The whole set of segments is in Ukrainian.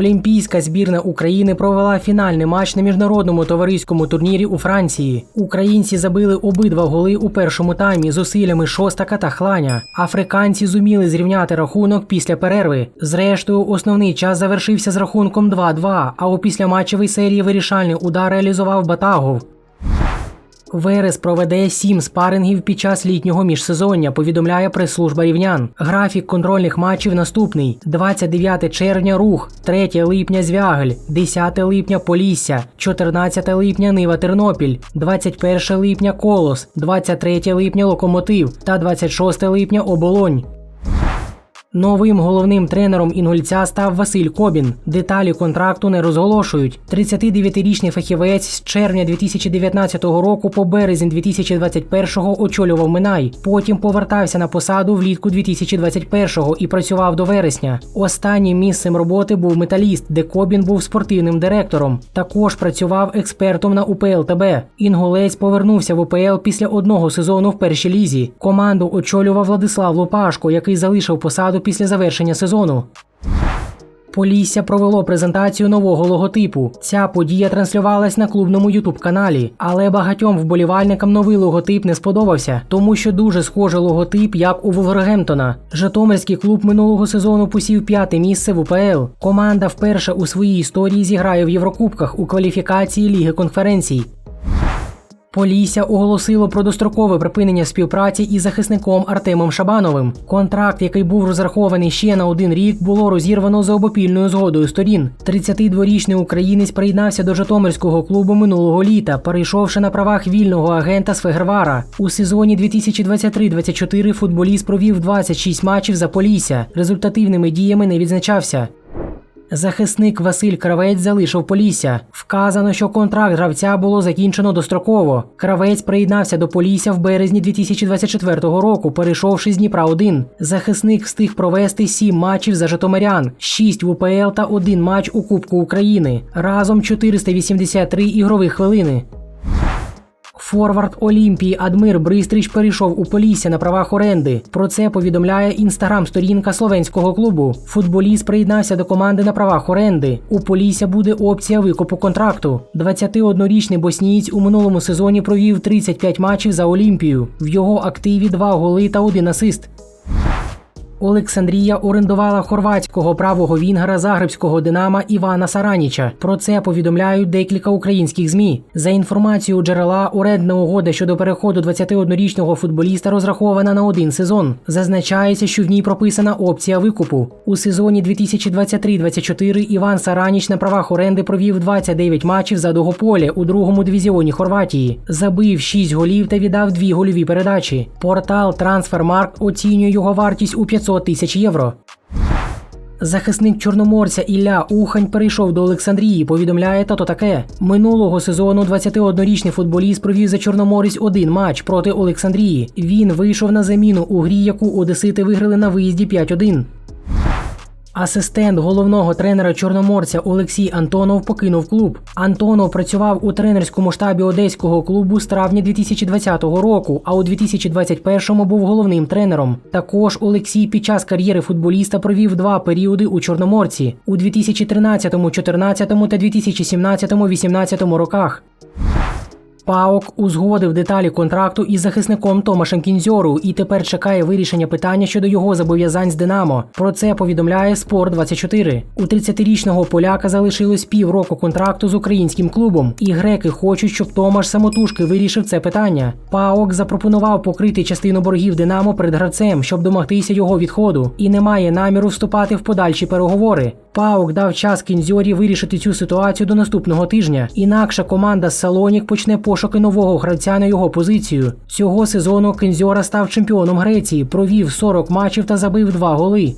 Олімпійська збірна України провела фінальний матч на міжнародному товариському турнірі у Франції. Українці забили обидва голи у першому таймі зусиллями Шостака та Хланя. Африканці зуміли зрівняти рахунок після перерви. Зрештою, основний час завершився з рахунком 2-2, а у післяматчевій серії вирішальний удар реалізував Батагов. Верес проведе сім спарингів під час літнього міжсезоння, повідомляє прес-служба рівнян. Графік контрольних матчів наступний: 29 червня рух, 3 липня Звягель, 10 липня Полісся, 14 липня Нива Тернопіль, 21 липня Колос, 23 липня Локомотив та 26 липня Оболонь. Новим головним тренером інгульця став Василь Кобін. Деталі контракту не розголошують. 39-річний фахівець з червня 2019 року по березень 2021-го очолював Минай. Потім повертався на посаду влітку 2021-го і працював до вересня. Останнім місцем роботи був металіст, де Кобін був спортивним директором. Також працював експертом на УПЛ-ТБ. Інгулець повернувся в УПЛ після одного сезону в першій лізі. Команду очолював Владислав Лопашко, який залишив посаду після завершення сезону. Полісся провело презентацію нового логотипу. Ця подія транслювалась на клубному ютуб-каналі, але багатьом вболівальникам новий логотип не сподобався, тому що дуже схожий логотип, як у Вулвергемптона. Житомирський клуб минулого сезону посів п'яте місце в УПЛ. Команда вперше у своїй історії зіграє в Єврокубках у кваліфікації Ліги конференцій. Полісся оголосило про дострокове припинення співпраці із захисником Артемом Шабановим. Контракт, який був розрахований ще на один рік, було розірвано за обопільною згодою сторін. 32-річний українець приєднався до Житомирського клубу минулого літа, перейшовши на правах вільного агента з Фегервара. У сезоні 2023-24 футболіст провів 26 матчів за Полісся. Результативними діями не відзначався. Захисник Василь Кравець залишив Полісся. Вказано, що контракт гравця було закінчено достроково. Кравець приєднався до Полісся в березні 2024 року, перейшовши з Дніпра 1 Захисник встиг провести 7 матчів за Житомирян, 6 в УПЛ та 1 матч у Кубку України. Разом 483 ігрових хвилини. Форвард Олімпії Адмир Бристріч перейшов у Полісся на правах оренди. Про це повідомляє інстаграм-сторінка словенського клубу. Футболіст приєднався до команди на правах оренди. У Полісся буде опція викупу контракту. 21-річний боснієць у минулому сезоні провів 35 матчів за Олімпію. В його активі 2 голи та 1 асист. Олександрія орендувала хорватського правого вінгера загребського динама Івана Сараніча. Про це повідомляють декілька українських змі. За інформацією джерела, орендна угода щодо переходу 21-річного футболіста розрахована на один сезон. Зазначається, що в ній прописана опція викупу. У сезоні 2023-24 Іван Сараніч на правах оренди провів 29 матчів за Догополя у другому дивізіоні Хорватії. Забив 6 голів та віддав 2 гольові передачі. Портал Трансфермаркт оцінює його вартість у 500 тисяч євро. Захисник чорноморця Ілля Ухань перейшов до Олександрії. Повідомляє тато таке. Минулого сезону 21-річний футболіст провів за Чорноморець один матч проти Олександрії. Він вийшов на заміну у грі, яку Одесити виграли на виїзді 5-1. Асистент головного тренера Чорноморця Олексій Антонов покинув клуб. Антонов працював у тренерському штабі одеського клубу з травня 2020 року, а у 2021-му був головним тренером. Також Олексій під час кар'єри футболіста провів два періоди у Чорноморці у 2013-14 та 2017-18 роках. ПАОК узгодив деталі контракту із захисником Томашем Кінзьору і тепер чекає вирішення питання щодо його зобов'язань з Динамо. Про це повідомляє Спорт 24 У 30-річного поляка залишилось півроку контракту з українським клубом, і греки хочуть, щоб Томаш самотужки вирішив це питання. ПАОК запропонував покрити частину боргів Динамо перед гравцем, щоб домогтися його відходу, і не має наміру вступати в подальші переговори. ПАОК дав час Кінзьорі вирішити цю ситуацію до наступного тижня. Інакше команда Салонік почне пошуки нового гравця на його позицію. Цього сезону Кензьора став чемпіоном Греції, провів 40 матчів та забив 2 голи.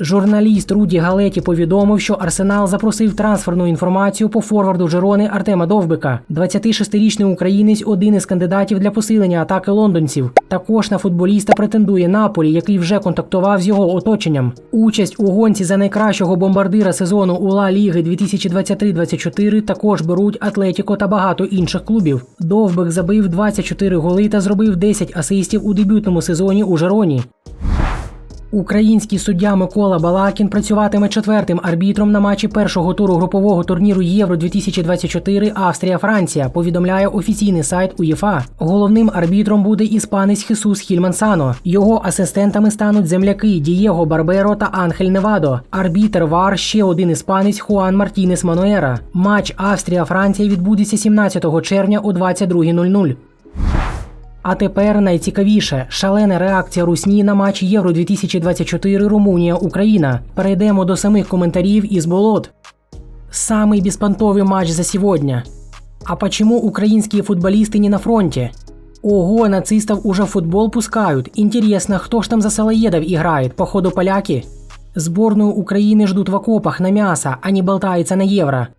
Журналіст Руді Галеті повідомив, що Арсенал запросив трансферну інформацію по форварду Жерони Артема Довбика. 26-річний українець один із кандидатів для посилення атаки лондонців. Також на футболіста претендує Наполі, який вже контактував з його оточенням. Участь у гонці за найкращого бомбардира сезону у Ла Ліги 2023-24 також беруть Атлетіко та багато інших клубів. Довбик забив 24 голи та зробив 10 асистів у дебютному сезоні у Жероні. Український суддя Микола Балакін працюватиме четвертим арбітром на матчі першого туру групового турніру Євро 2024 Австрія-Франція. Повідомляє офіційний сайт УЄФА. Головним арбітром буде іспанець Хісус Хільмансано. Його асистентами стануть земляки Дієго Барберо та Анхель Невадо. Арбітер ВАР ще один іспанець Хуан Мартінес Мануера. Матч Австрія-Франція відбудеться 17 червня о 22.00. А тепер найцікавіше шалена реакція Русні на матч Євро 2024 Румунія Україна. Перейдемо до самих коментарів із болот. Самый беспонтовый матч за сегодня. А почему украинские футболисты не на фронте? Ого, нацистов уже в футбол пускают. Интересно, кто ж там за салоедов играет? Походу поляки? Сборную Украины ждут в окопах на мясо, а не болтается на евро.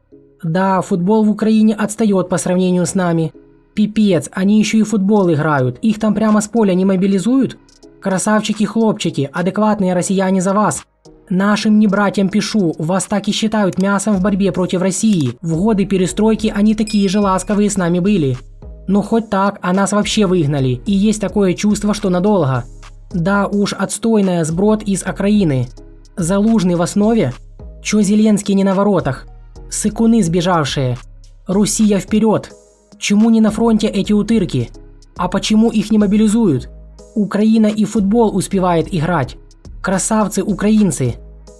Да, футбол в Украине отстает по сравнению с нами. Пипец, они еще и футбол играют. Их там прямо с поля не мобилизуют? Красавчики-хлопчики, адекватные россияне за вас. Нашим не братьям пишу, вас так и считают мясом в борьбе против России. В годы перестройки они такие же ласковые с нами были. Ну хоть так, а нас вообще выгнали, и есть такое чувство, что надолго. Да уж, отстойная сброд из окраины. Залужный в основе? Чё Зеленский не на воротах? Сыкуны сбежавшие. Русия вперед! Чему не на фронте эти утырки? А почему их не мобилизуют? Украина и футбол успевает играть. Красавцы украинцы.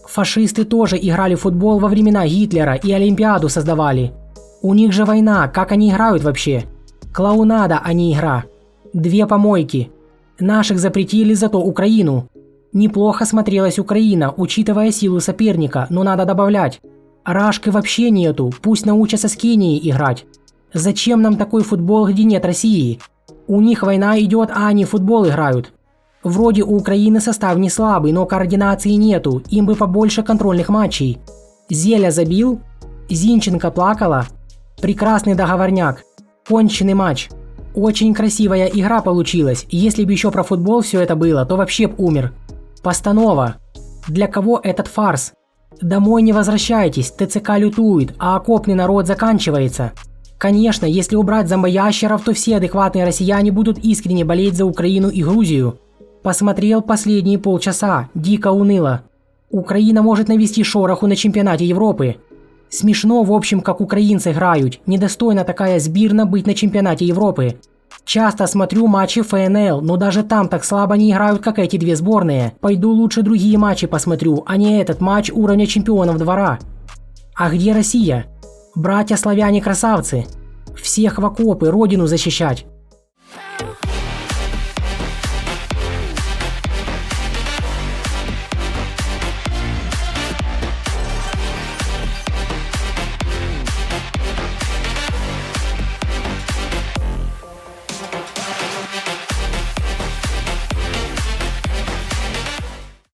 Фашисты тоже играли в футбол во времена Гитлера и Олимпиаду создавали. У них же война, как они играют вообще? Клоунада, а не игра. Две помойки. Наших запретили, зато Украину. Неплохо смотрелась Украина, учитывая силу соперника, но надо добавлять. Рашки вообще нету, пусть научатся с Кенией играть. Зачем нам такой футбол, где нет России? У них война идет, а они футбол играют. Вроде у Украины состав не слабый, но координации нету, им бы побольше контрольных матчей. Зеля забил, Зинченко плакала. Прекрасный договорняк. Конченый матч. Очень красивая игра получилась. Если бы еще про футбол все это было, то вообще б умер. Постанова. Для кого этот фарс? Домой не возвращайтесь, ТЦК лютует, а окопный народ заканчивается. Конечно, если убрать зомбоящеров, то все адекватные россияне будут искренне болеть за Украину и Грузию. Посмотрел последние полчаса, дико уныло. Украина может навести шороху на чемпионате Европы. Смешно, в общем, как украинцы играют. Недостойна такая сбирна быть на чемпионате Европы. Часто смотрю матчи ФНЛ, но даже там так слабо не играют, как эти две сборные. Пойду лучше другие матчи посмотрю, а не этот матч уровня чемпионов двора. А где Россия? Братья славяне красавцы! Всех в окопы, родину защищать!